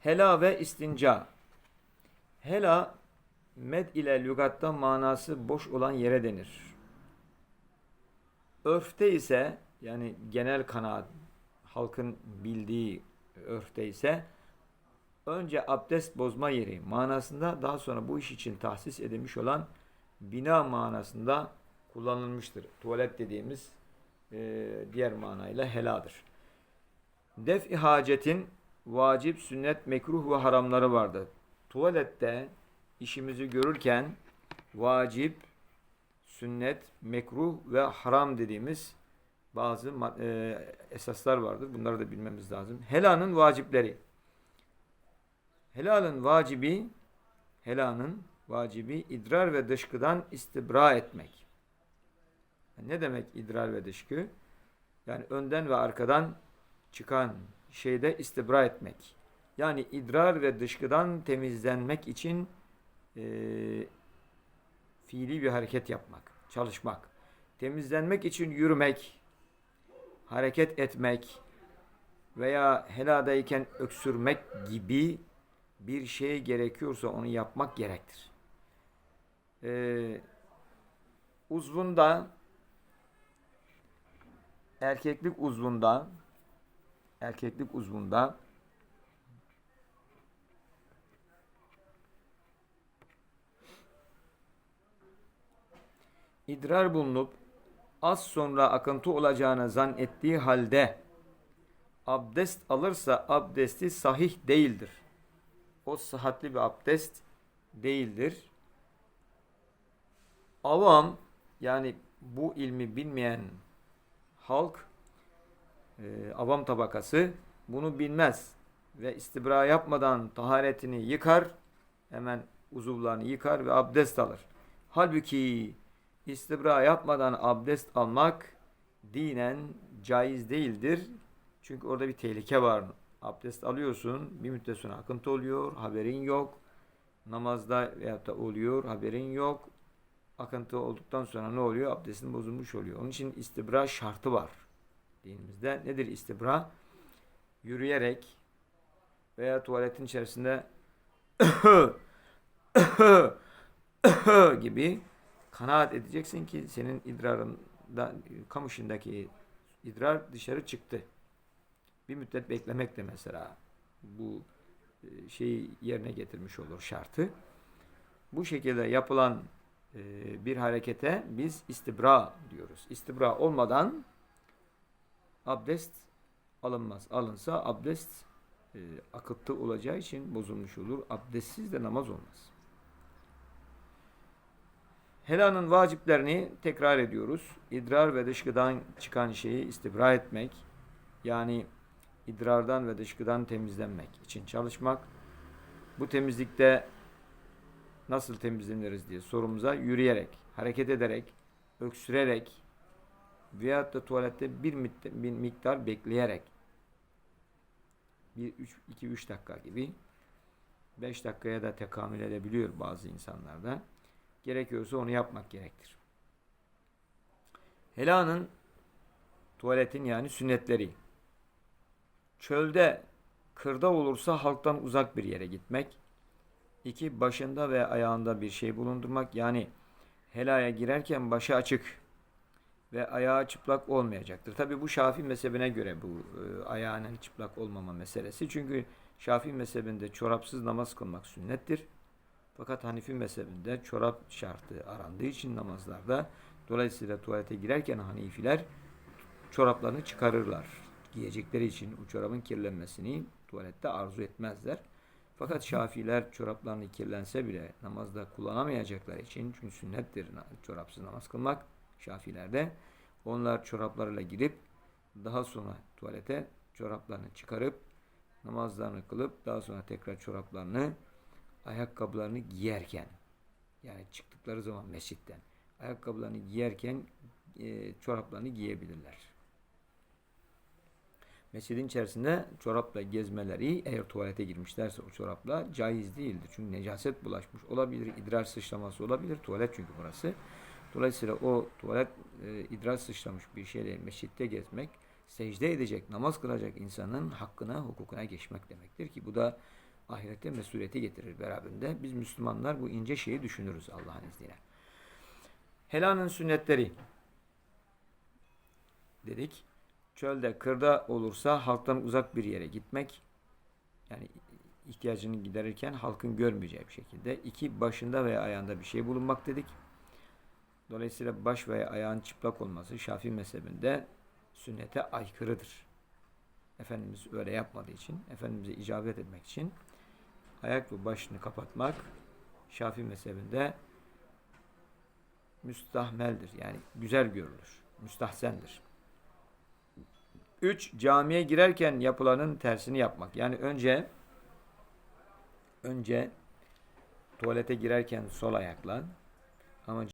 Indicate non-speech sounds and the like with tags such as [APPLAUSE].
Hela ve istinca. Hela med ile lügatta manası boş olan yere denir. Örfte ise yani genel kanaat halkın bildiği örfte ise önce abdest bozma yeri manasında daha sonra bu iş için tahsis edilmiş olan bina manasında kullanılmıştır. Tuvalet dediğimiz e, diğer manayla heladır. Def-i hacetin vacip, sünnet, mekruh ve haramları vardır. Tuvalette işimizi görürken vacip, sünnet, mekruh ve haram dediğimiz bazı e, esaslar vardır. Bunları da bilmemiz lazım. Helanın vacipleri. Helalın vacibi, helanın vacibi idrar ve dışkıdan istibra etmek. Ne demek idrar ve dışkı? Yani önden ve arkadan çıkan şeyde istibra etmek. Yani idrar ve dışkıdan temizlenmek için e, fiili bir hareket yapmak, çalışmak. Temizlenmek için yürümek, hareket etmek veya heladayken öksürmek gibi bir şey gerekiyorsa onu yapmak gerektir. Ee, uzvunda erkeklik uzvunda erkeklik uzvunda idrar bulunup az sonra akıntı olacağını zannettiği halde abdest alırsa abdesti sahih değildir. O sıhhatli bir abdest değildir. Avam yani bu ilmi bilmeyen halk e, avam tabakası bunu bilmez ve istibra yapmadan taharetini yıkar hemen uzuvlarını yıkar ve abdest alır. Halbuki istibra yapmadan abdest almak dinen caiz değildir. Çünkü orada bir tehlike var. Abdest alıyorsun, bir müddet sonra akıntı oluyor, haberin yok. Namazda veyahut da oluyor, haberin yok. Akıntı olduktan sonra ne oluyor? Abdestin bozulmuş oluyor. Onun için istibra şartı var dinimizde. Nedir istibra? Yürüyerek veya tuvaletin içerisinde [COUGHS] gibi kanaat edeceksin ki senin idrarında kamışındaki idrar dışarı çıktı. Bir müddet beklemek de mesela bu e, şeyi yerine getirmiş olur şartı. Bu şekilde yapılan e, bir harekete biz istibra diyoruz. İstibra olmadan abdest alınmaz. Alınsa abdest e, akıttı olacağı için bozulmuş olur. Abdestsiz de namaz olmaz. Helanın vaciplerini tekrar ediyoruz. İdrar ve dışkıdan çıkan şeyi istibra etmek, yani idrardan ve dışkıdan temizlenmek için çalışmak. Bu temizlikte nasıl temizleniriz diye sorumuza yürüyerek, hareket ederek, öksürerek veyahut da tuvalette bir, miktar bekleyerek bir 2-3 dakika gibi 5 dakikaya da tekamül edebiliyor bazı insanlarda. Gerekiyorsa onu yapmak gerektir. Helanın tuvaletin yani sünnetleri. Çölde kırda olursa halktan uzak bir yere gitmek. İki, başında ve ayağında bir şey bulundurmak. Yani helaya girerken başı açık ve ayağı çıplak olmayacaktır. Tabi bu Şafii mezhebine göre bu e, ayağının çıplak olmama meselesi. Çünkü Şafii mezhebinde çorapsız namaz kılmak sünnettir. Fakat Hanifi mezhebinde çorap şartı arandığı için namazlarda dolayısıyla tuvalete girerken Hanifiler çoraplarını çıkarırlar. Giyecekleri için o çorabın kirlenmesini tuvalette arzu etmezler. Fakat Şafiler çoraplarını kirlense bile namazda kullanamayacakları için çünkü sünnettir çorapsız namaz kılmak Şafilerde. Onlar çoraplarıyla girip daha sonra tuvalete çoraplarını çıkarıp namazlarını kılıp daha sonra tekrar çoraplarını ayakkabılarını giyerken yani çıktıkları zaman mescitten ayakkabılarını giyerken e, çoraplarını giyebilirler. Mescidin içerisinde çorapla gezmeleri eğer tuvalete girmişlerse o çorapla caiz değildir. Çünkü necaset bulaşmış olabilir, idrar sıçraması olabilir. Tuvalet çünkü burası. Dolayısıyla o tuvalet e, idrar sıçramış bir şeyle mescitte gezmek, secde edecek, namaz kılacak insanın hakkına, hukukuna geçmek demektir ki bu da ahirette mesuliyeti getirir beraberinde. Biz Müslümanlar bu ince şeyi düşünürüz Allah'ın izniyle. Helanın sünnetleri dedik. Çölde, kırda olursa halktan uzak bir yere gitmek. Yani ihtiyacını giderirken halkın görmeyeceği bir şekilde. İki, başında veya ayağında bir şey bulunmak dedik. Dolayısıyla baş veya ayağın çıplak olması Şafii mezhebinde sünnete aykırıdır. Efendimiz öyle yapmadığı için, Efendimiz'e icabet etmek için ayak ve başını kapatmak Şafii mezhebinde müstahmeldir. Yani güzel görülür. Müstahsendir. 3. Camiye girerken yapılanın tersini yapmak. Yani önce önce tuvalete girerken sol ayakla ama